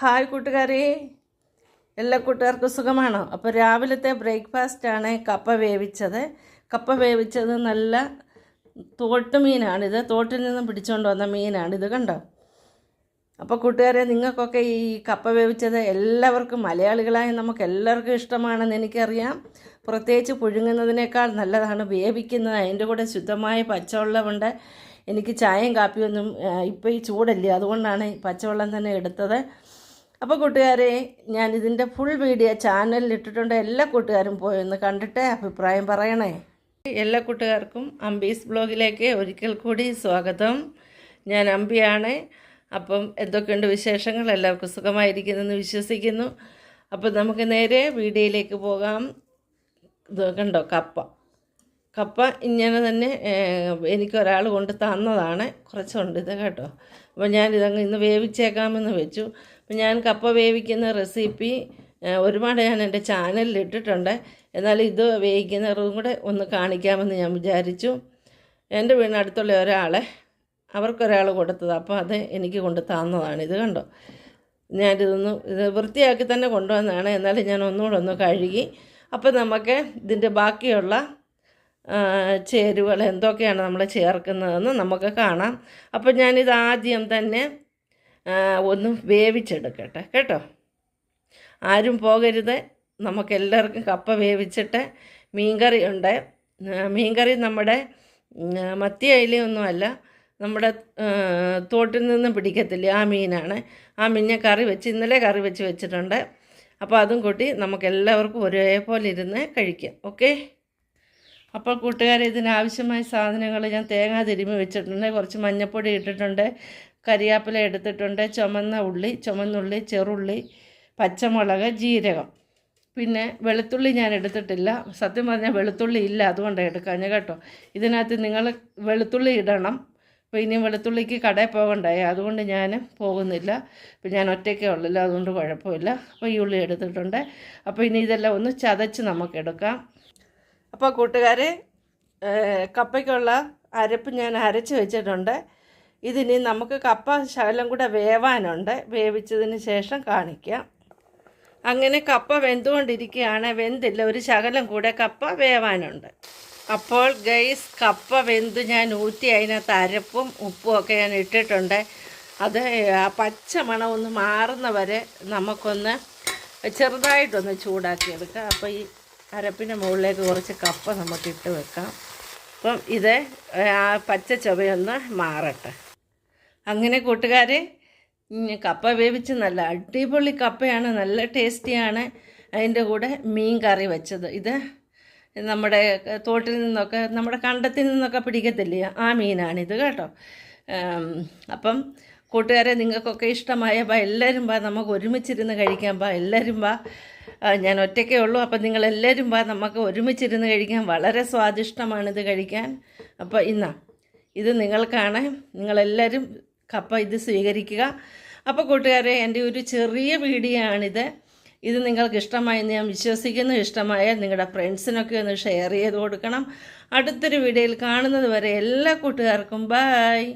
Hi കൂട്ടുകാരെ. എല്ലാ കൂട്ടുകാർക്കും സുഖമാണോ? അപ്പോൾ രാവിലത്തെ ബ്രേക്ക്ഫാസ്റ്റാണ് കപ്പ വേവിച്ചത്. കപ്പ വേവിച്ചത് നല്ല തോട്ട് മീനാണിത് തോട്ടിൽ നിന്നും പിടിച്ചുകൊണ്ട് വന്ന മീനാണിത് കണ്ടോ? അപ്പോൾ കൂട്ടുകാരെ നിങ്ങൾക്കൊക്കെ ഈ കപ്പ വേവിച്ചത് എല്ലാവർക്കും മലയാളികളായ നമുക്ക് എല്ലാവർക്കും ഇഷ്ടമാണെന്ന് എനിക്കറിയാം. പ്രത്യേകിച്ച് പുഴുങ്ങുന്നതിനേക്കാൾ നല്ലതാണ് വേവിക്കുന്നത്. അതിന്റെ കൂടെ ശുദ്ധമായ പച്ചവെള്ളമുണ്ട്. എനിക്ക് ചായയും കാപ്പിയൊന്നും ഇപ്പോൾ ഈ ചൂടല്ലേ അതുകൊണ്ടാണ് പച്ചവെള്ളം തന്നെ എടുത്തത്. അപ്പോൾ കൂട്ടുകാരെ ഞാൻ ഇതിന്റെ ഫുൾ വീഡിയോ ചാനലിൽ ഇട്ടിട്ടുണ്ട്. എല്ലാ കൂട്ടുകാരും പോയി ഒന്ന് കണ്ടിട്ട് അഭിപ്രായം പറയണേ. എല്ലാ കൂട്ടുകാർക്കും അമ്പീസ് ബ്ലോഗിലേക്ക് ഒരിക്കൽ കൂടി സ്വാഗതം. ഞാൻ അമ്പിയാണ് അപ്പം എന്തൊക്കെയുണ്ട് വിശേഷങ്ങൾ? എല്ലാവർക്കും സുഖമായിരിക്കുന്നെന്ന് വിശ്വസിക്കുന്നു. അപ്പം നമുക്ക് നേരെ വീഡിയോയിലേക്ക് പോകാം. ഇത് കണ്ടോ? കപ്പ. കപ്പ ഇങ്ങനെ തന്നെ എനിക്കൊരാൾ കൊണ്ട് തന്നതാണ്. കുറച്ചുണ്ട് ഇത് കേട്ടോ. അപ്പോൾ ഞാനിതങ്ങ് ഇന്ന് വേവിച്ചേക്കാമെന്ന് വെച്ചു. അപ്പോൾ ഞാൻ കപ്പ വേവിക്കുന്ന റെസിപ്പി ഒരുപാട് ഞാൻ എന്റെ ചാനലിൽ ഇട്ടിട്ടുണ്ട്. എന്നാൽ ഇത് വേവിക്കുന്നതും കൂടെ ഒന്ന് കാണിക്കാമെന്ന് ഞാൻ വിചാരിച്ചു. എന്റെ വീടിനടുത്തുള്ള ഒരാളെ അവർക്കൊരാൾ കൊടുത്തത്. അപ്പോൾ അത് എനിക്ക് കൊണ്ട് തന്നതാണ്. ഇത് കണ്ടോ? ഞാനിതൊന്ന് ഇത് വൃത്തിയാക്കി തന്നെ കൊണ്ടുവന്നതാണ്. എന്നാലും ഞാൻ ഒന്നുകൂടെ ഒന്ന് കഴുകി. അപ്പോൾ നമുക്ക് ഇതിന്റെ ബാക്കിയുള്ള ചേരുവകൾ എന്തൊക്കെയാണ് നമ്മൾ ചേർക്കുന്നതെന്ന് നമുക്ക് കാണാം. അപ്പോൾ ഞാനിത് ആദ്യം തന്നെ ഒന്ന് വേവിച്ചെടുക്കട്ടെ. കേട്ടോ? ആരും പോകരുത്. നമുക്കെല്ലാവർക്കും കപ്പ വേവിച്ചിട്ട് മീൻകറി ഉണ്ട്. മീൻകറി നമ്മുടെ മത്തി അയിലയൊന്നുമല്ല നമ്മുടെ തോട്ടിൽ നിന്ന് പിടിക്കത്തില്ല ആ മീനാണ്. ആ മീനെ കറി വെച്ച് ഇന്നലെ കറി വെച്ച് വെച്ചിട്ടുണ്ട്. അപ്പോൾ അതും കൂട്ടി നമുക്കെല്ലാവർക്കും ഒരേപോലെ ഇരുന്ന് കഴിക്കാം. ഓക്കെ? അപ്പോൾ കൂട്ടുകാരെ ഇതിനാവശ്യമായ സാധനങ്ങൾ ഞാൻ തേങ്ങ തിരുമ്മി വെച്ചിട്ടുണ്ട്. കുറച്ച് മഞ്ഞപ്പൊടി ഇട്ടിട്ടുണ്ട്. കരിയാപ്പില എടുത്തിട്ടുണ്ട്. ചുമന്ന ഉള്ളി ചുമന്നുള്ളി ചെറുള്ളി പച്ചമുളക് ജീരകം. പിന്നെ വെളുത്തുള്ളി ഞാൻ എടുത്തിട്ടില്ല. സത്യം പറഞ്ഞാൽ വെളുത്തുള്ളി ഇല്ല. അതുകൊണ്ടാണ് എടുക്കാഞ്ഞ കേട്ടോ. ഇതിനകത്ത് നിങ്ങൾ വെളുത്തുള്ളി ഇടണം. അപ്പോൾ ഇനി വെളുത്തുള്ളിക്ക് കടയിൽ പോകണ്ടായി. അതുകൊണ്ട് ഞാൻ പോകുന്നില്ല. ഇപ്പം ഞാൻ ഒറ്റയ്ക്കേ ഉള്ളല്ലോ. അതുകൊണ്ട് കുഴപ്പമില്ല. അപ്പോൾ ഈ ഉള്ളി എടുത്തിട്ടുണ്ട്. അപ്പോൾ ഇനി ഇതെല്ലാം ഒന്ന് ചതച്ച് നമുക്ക് എടുക്കാം. അപ്പോൾ കൂട്ടുകാരെ കപ്പയ്ക്കുള്ള അരപ്പ് ഞാൻ അരച്ച് വെച്ചിട്ടുണ്ട്. ഇതിനി നമുക്ക് കപ്പ ശകലം കൂടെ വേവാനുണ്ട്. വേവിച്ചതിന് ശേഷം കാണിക്കാം. അങ്ങനെ കപ്പ വെന്തുകൊണ്ടിരിക്കുകയാണ്. വെന്തില്ല. ഒരു ശകലം കൂടെ കപ്പ വേവാനുണ്ട്. അപ്പോൾ ഗൈസ് കപ്പ വെന്ത് ഞാൻ ഊറ്റി അതിനകത്ത് അരപ്പും ഉപ്പും ഒക്കെ ഞാൻ ഇട്ടിട്ടുണ്ട്. അത് പച്ച മണമൊന്ന് മാറുന്ന വരെ നമുക്കൊന്ന് ചെറുതായിട്ടൊന്ന് ചൂടാക്കിയെടുക്കാം. അപ്പോൾ ഈ അരപ്പിന്റെ മുകളിലേക്ക് കുറച്ച് കപ്പ നമുക്ക് ഇട്ട് വെക്കാം. അപ്പം ഇത് ആ പച്ച ചുവയൊന്ന് മാറട്ടെ. അങ്ങനെ കൂട്ടുകാരെ കപ്പ വേവിച്ച് നല്ല അടിപൊളി കപ്പയാണ് നല്ല ടേസ്റ്റിയാണ്. അതിന്റെ കൂടെ മീൻ കറി വെച്ചത്. ഇത് നമ്മുടെ തോട്ടിൽ നിന്നൊക്കെ നമ്മുടെ കണ്ടത്തിൽ നിന്നൊക്കെ പിടിക്കത്തില്ലേ? ആ മീനാണിത് കേട്ടോ. അപ്പം കൂട്ടുകാരെ നിങ്ങൾക്കൊക്കെ ഇഷ്ടമായ ബാ എല്ലാവരും വാ നമുക്ക് ഒരുമിച്ചിരുന്ന് കഴിക്കാൻ പാ എല്ലാവരും വാ. ഞാൻ ഒറ്റയ്ക്കേ ഉള്ളൂ അപ്പം നിങ്ങളെല്ലാവരും വാ നമുക്ക് ഒരുമിച്ചിരുന്ന് കഴിക്കാൻ വളരെ സ്വാദിഷ്ടമാണിത് കഴിക്കാൻ. അപ്പോൾ ഇന്നാ ഇത് നിങ്ങൾക്കാണ്. നിങ്ങളെല്ലാവരും കപ്പ ഇത് സ്വീകരിക്കുക. അപ്പോൾ കൂട്ടുകാരെ എന്റെ ഒരു ചെറിയ വീഡിയോ ആണിത് ഇത് നിങ്ങൾക്ക് ഇഷ്ടമായെന്ന് ഞാൻ വിശ്വസിക്കുന്നു. ഇഷ്ടമായാൽ നിങ്ങളുടെ ഫ്രണ്ട്സിനൊക്കെ ഒന്ന് ഷെയർ ചെയ്ത് കൊടുക്കണം. അടുത്തൊരു വീഡിയോയിൽ കാണുന്നത് വരെ എല്ലാ കൂട്ടുകാർക്കും ബായ്